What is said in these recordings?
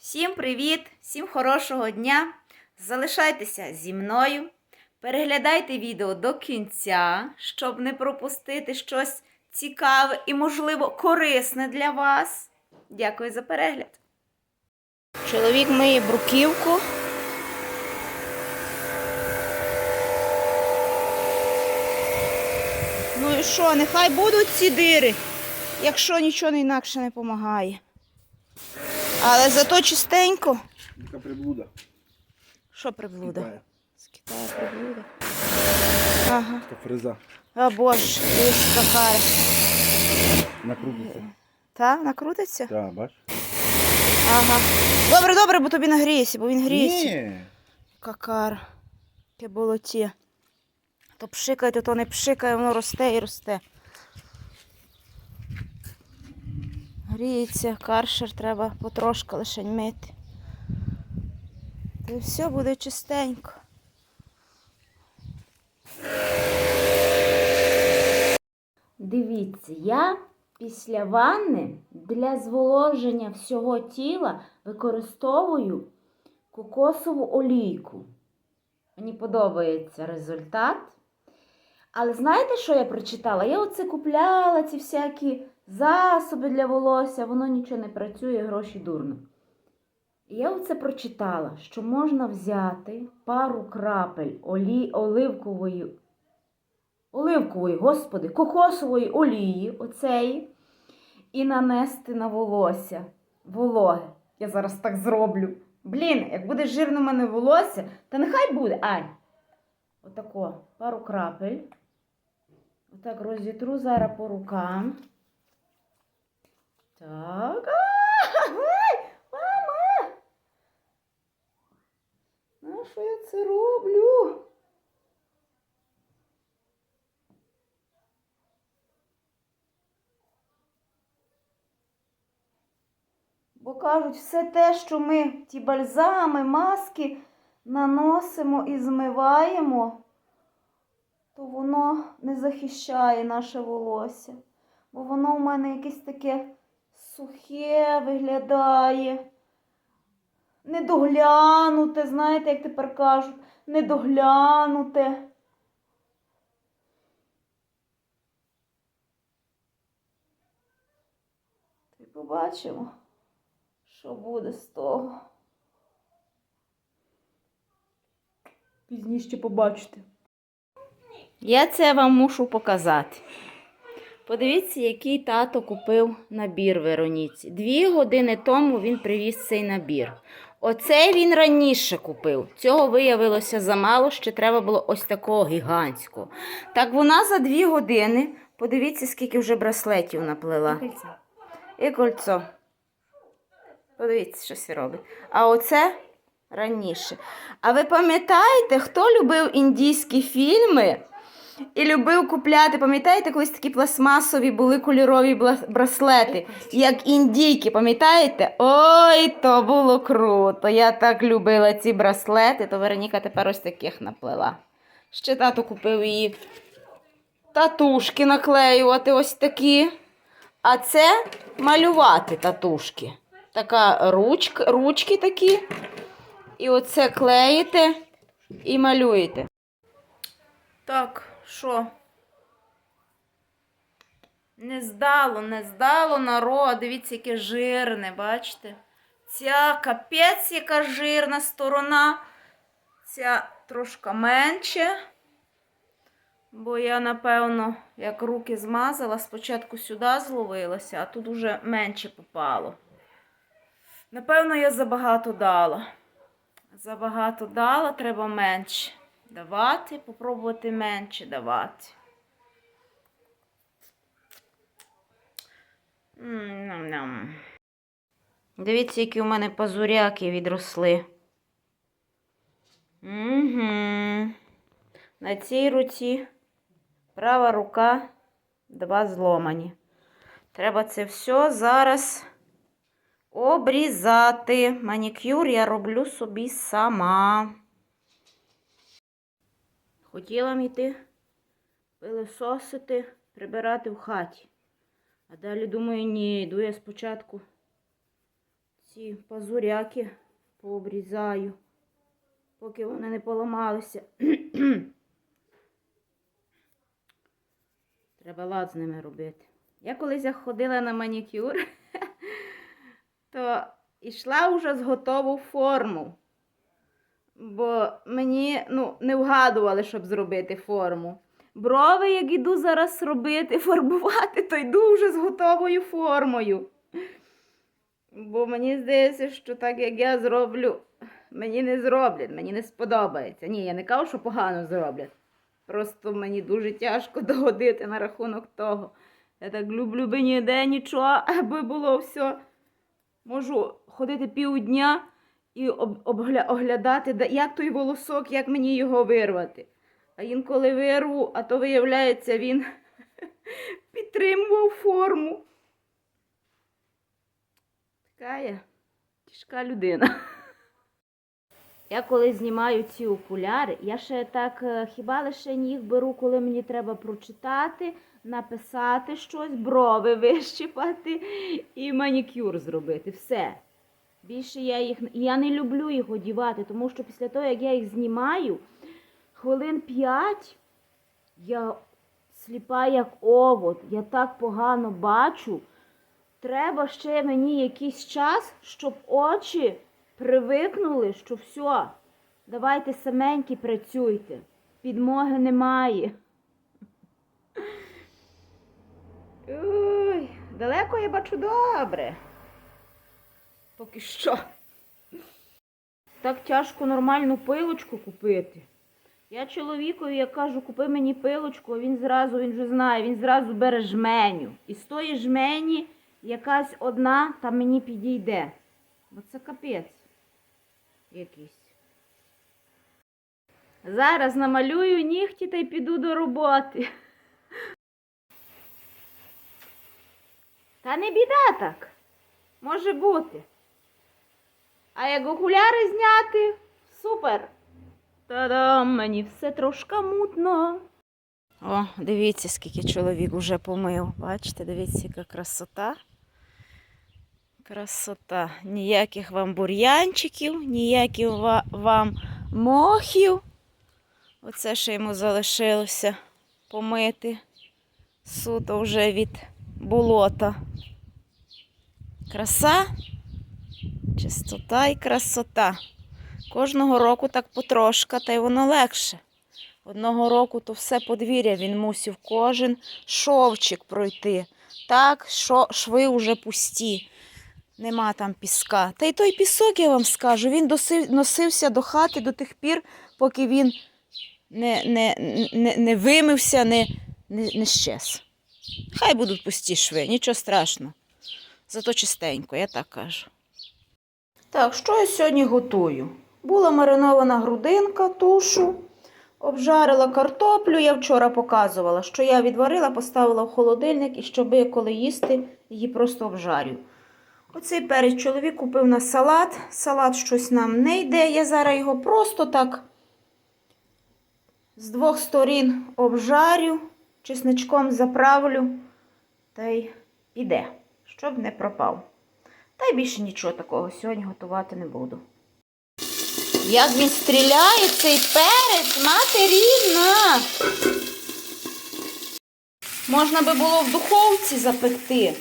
Всім привіт, всім хорошого дня. Залишайтеся зі мною. Переглядайте відео до кінця, щоб не пропустити щось цікаве і, можливо, корисне для вас. Дякую за перегляд. Чоловік миє бруківку. Ну і що, нехай будуть ці дири, якщо нічого інакше не допомагає. Але зато чистенько. Яка приблуда. Що приблуда? Китаю. З Китаю приблуда. Ага. Така фреза. А боже, дивись, какара. Накрутиться. Та, накрутиться? Так, бач? Ага. Добре, добре, бо тобі нагріється, бо він гріється. Ні. Какар. Яке болоті. То пшикає, то, то не пшикає, воно росте і росте. Гріється, каршер треба потрошки лише мити. І все буде чистенько. Дивіться, я після ванни для зволоження всього тіла використовую кокосову олійку. Мені подобається результат. Але знаєте, що я прочитала? Я оце купляла ці всякі засоби для волосся, воно нічого не працює, гроші дурно. І я оце прочитала, що можна взяти пару крапель олі... оливкової, оливкової, господи, кокосової олії, оцеї, і нанести на волосся вологе. Я зараз так зроблю. Блін, як буде жирне в мене волосся, та нехай буде. Ай. Отако, пару крапель. Отак розітру зараз по рукам. Так. А, ай, мама! На що я це роблю? Бо кажуть, все те, що ми, ті бальзами, маски наносимо і змиваємо, то воно не захищає наше волосся. Бо воно в мене якесь таке сухе виглядає. Недоглянуте, знаєте, як тепер кажуть, недоглянуте. Й побачимо, що буде з того. Пізніше побачите. Я це вам мушу показати. Подивіться, який тато купив набір Вероніці. Дві години тому він привіз цей набір. Оцей він раніше купив. Цього виявилося замало, ще треба було ось такого гігантського. Так вона за дві години, подивіться, скільки вже браслетів наплела. І кольцо. Подивіться, що це робить. А оце раніше. А ви пам'ятаєте, хто любив індійські фільми і любив купляти? Пам'ятаєте, колись такі пластмасові були кольорові браслети, як індійки, пам'ятаєте? Ой, то було круто. Я так любила ці браслети, то Вероніка тепер ось таких наплела. Ще тато купив її татушки наклеювати ось такі. А це малювати татушки. Така ручка, ручки такі. І оце клеїте і малюєте. Так, що? Не здало, не здало народ. Дивіться, яке жирне, бачите? Ця капець, яка жирна сторона. Ця трошки менше. Бо я, напевно, як руки змазала, спочатку сюди зловилася, а тут уже менше попало. Напевно, я забагато дала. Забагато дала, треба менше давати, попробувати менше давати. М, Ням-ням. Дивіться, які у мене пазуряки відросли. Угу. На цій руці права рука, два зломані. Треба це все зараз обрізати. Манікюр я роблю собі сама. Хотіла б йти пилисосити, прибирати в хаті. А далі думаю, ні, йду я спочатку ці пазуряки пообрізаю, поки вони не поламалися. Треба лад з ними робити. Я колись ходила на манікюр, то йшла вже з готову форму. Бо мені ну, не вгадували, щоб зробити форму. Брови, як іду зараз робити, фарбувати, то йду вже з готовою формою. Бо мені здається, що так як я зроблю, мені не зроблять, мені не сподобається. Ні, я не кажу, що погано зроблять. Просто мені дуже тяжко догодити на рахунок того. Я так люблю би ніде нічого, аби було все. Можу ходити півдня і оглядати, як той волосок, як мені його вирвати. А інколи вирву, а то виявляється, він підтримував форму. Така я тяжка людина. Я коли знімаю ці окуляри, я ще так е, хіба лише їх беру, коли мені треба прочитати, написати щось, брови вищипати і манікюр зробити. Все. Більше я їх я не люблю їх одівати, тому що після того, як я їх знімаю, хвилин п'ять я сліпа як овод, я так погано бачу. Треба ще мені якийсь час, щоб очі привикнули, що все, давайте саменькі працюйте. Підмоги немає. Ой, далеко я бачу добре. Поки що. Так тяжко нормальну пилочку купити. Я чоловікові, я кажу, купи мені пилочку, а він зразу, він вже знає, він зразу бере жменю. І з тої жмені якась одна там мені підійде. Бо це капець якийсь. Зараз намалюю нігті та й піду до роботи. Та не біда так. Може бути. А як окуляри зняти, супер. Та-дам, мені все трошки мутно. О, дивіться, скільки чоловік уже помив. Бачите, дивіться, яка красота. Красота. Ніяких вам бур'янчиків, ніяких вам мохів. Оце ще йому залишилося помити. Суто вже від болота. Краса, чистота і красота. Кожного року так потрошка, та й воно легше. Одного року то все подвір'я він мусив кожен шовчик пройти. Так, шо, шви вже пусті. Нема там піска. Та й той пісок, я вам скажу, він досив, носився до хати до тих пір, поки він не, не, не, не вимився, не, не, не щез. Хай будуть пусті шви, нічого страшного. Зато чистенько, я так кажу. Так, що я сьогодні готую? Була маринована грудинка, тушу, обжарила картоплю. Я вчора показувала, що я відварила, поставила в холодильник і щоб коли їсти, її просто обжарю. Оцей перець чоловік купив на салат. Салат щось нам не йде. Я зараз його просто так з двох сторін обжарю, чесничком заправлю та й іде, щоб не пропав. Та й більше нічого такого сьогодні готувати не буду. Як він стріляє цей перець, мати рідна. Можна би було в духовці запекти.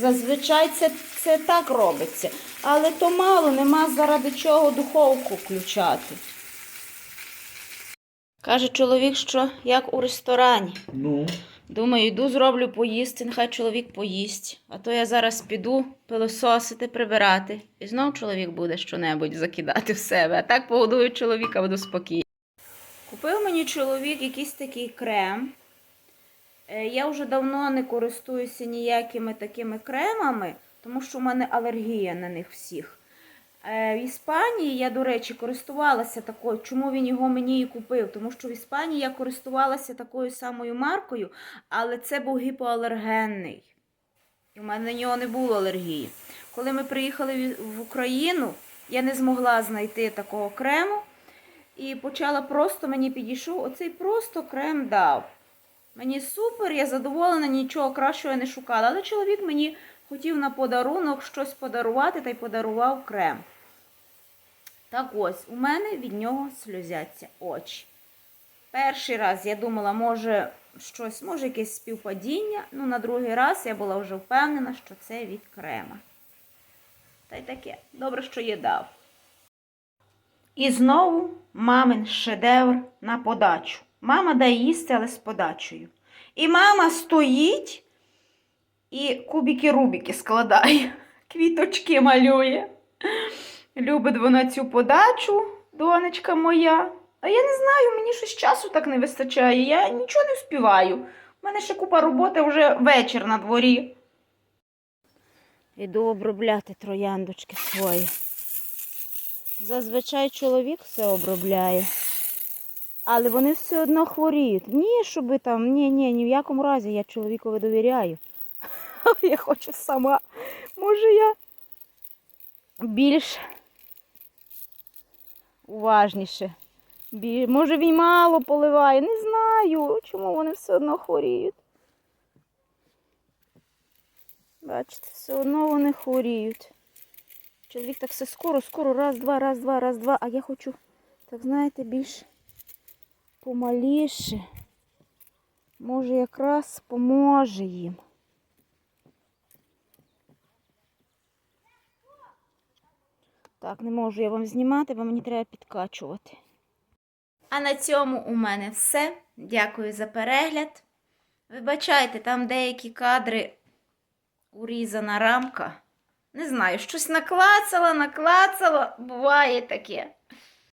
Зазвичай це, це так робиться. Але то мало, нема заради чого духовку включати. Каже чоловік, що як у ресторані. Ну, Думаю, йду зроблю поїсти, нехай чоловік поїсть. А то я зараз піду пилососити, прибирати. І знов чоловік буде щонебудь закидати в себе. А так погодую чоловіка, буду спокійна. Купив мені чоловік якийсь такий крем. Е, Я вже давно не користуюся ніякими такими кремами, тому що в мене алергія на них всіх. Е, В Іспанії я, до речі, користувалася такою. Чому він його мені і купив? Тому що в Іспанії я користувалася такою самою маркою, але це був гіпоалергенний. І в мене на нього не було алергії. Коли ми приїхали в- Україну, я не змогла знайти такого крему. І почала просто мені підійшов, оцей просто крем дав. Мені супер, я задоволена, нічого кращого я не шукала. Але чоловік мені хотів на подарунок щось подарувати та й подарував крем. Так ось, у мене від нього сльозяться очі. Перший раз я думала, може щось, може якесь співпадіння. Ну, на другий раз я була вже впевнена, що це від крема. Та й таке. Добре, що є дав. І знову мамин шедевр на подачу. Мама дає їсти, але з подачею. І мама стоїть і кубики-рубики складає, квіточки малює. Любить вона цю подачу, донечка моя. А я не знаю, мені щось часу так не вистачає. Я нічого не вспіваю. У мене ще купа роботи вже вечір на дворі. Іду обробляти трояндочки свої. Зазвичай чоловік все обробляє. Але вони все одно хворіють. Ні, щоби там, ні, ні, ні в якому разі я чоловікові довіряю. Я хочу сама. Може, я більш уважніше. Бі... Може, він мало поливає. Не знаю, чому вони все одно хворіють. Бачите, все одно вони хворіють. Чоловік так все скоро, скоро, раз, два, раз, два, раз, два. А я хочу, так знаєте, більш помаліше. Може, якраз поможе їм. Так, не можу я вам знімати, бо мені треба підкачувати. А на цьому у мене все. Дякую за перегляд. Вибачайте, там деякі кадри урізана рамка. Не знаю, щось наклацала, наклацала, буває таке.